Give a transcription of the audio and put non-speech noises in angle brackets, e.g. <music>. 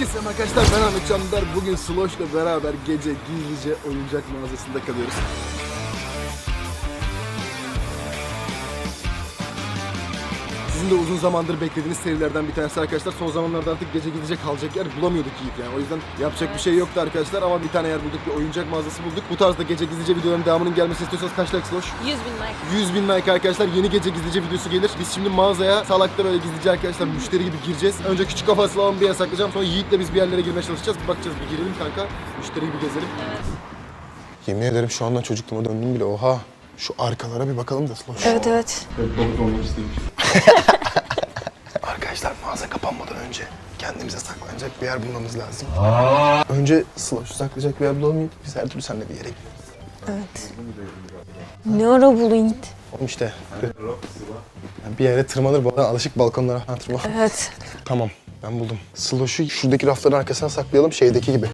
Herkese arkadaşlar ben Ahmet Çandar. Bugün Sloş'la beraber gece gizlice oyuncak mağazasında kalıyoruz. Sizin de uzun zamandır beklediğiniz serilerden bir tanesi arkadaşlar. Son zamanlarda artık gece gidecek kalacak yer bulamıyorduk Yiğit yani. O yüzden yapacak bir şey yoktu arkadaşlar ama bir tane yer bulduk, bir oyuncak mağazası bulduk. Bu tarzda gece gizlice videoların devamının gelmesini istiyorsanız kaç like Sloş? 100 bin like. 100 bin like arkadaşlar yeni gece gizlice videosu gelir. Biz şimdi mağazaya salakta böyle gizlice arkadaşlar müşteri gibi gireceğiz. Önce küçük kafa slalom bir yer saklayacağım. Sonra Yiğit'le biz bir yerlere girmeye çalışacağız. Bir bakacağız bir girelim kanka. Müşteri gibi gezelim. Yemin ederim şu anda çocukluğuma döndüm bile. Oha. Şu arkalara bir bakalım da sloş. Evet evet. <laughs> Arkadaşlar mağaza kapanmadan önce kendimize saklanacak bir yer bulmamız lazım. Önce sloşu saklayacak bir yer. Yiğit. Biz her türlü seninle bir yere gidiyoruz. Evet. Ne ara Yiğit? Oğlum işte. Yani bir yere tırmanır bana alışık balkonlara. Ha, tırman. Evet. Tamam ben buldum. Sloşu şuradaki rafların arkasına saklayalım şeydeki gibi.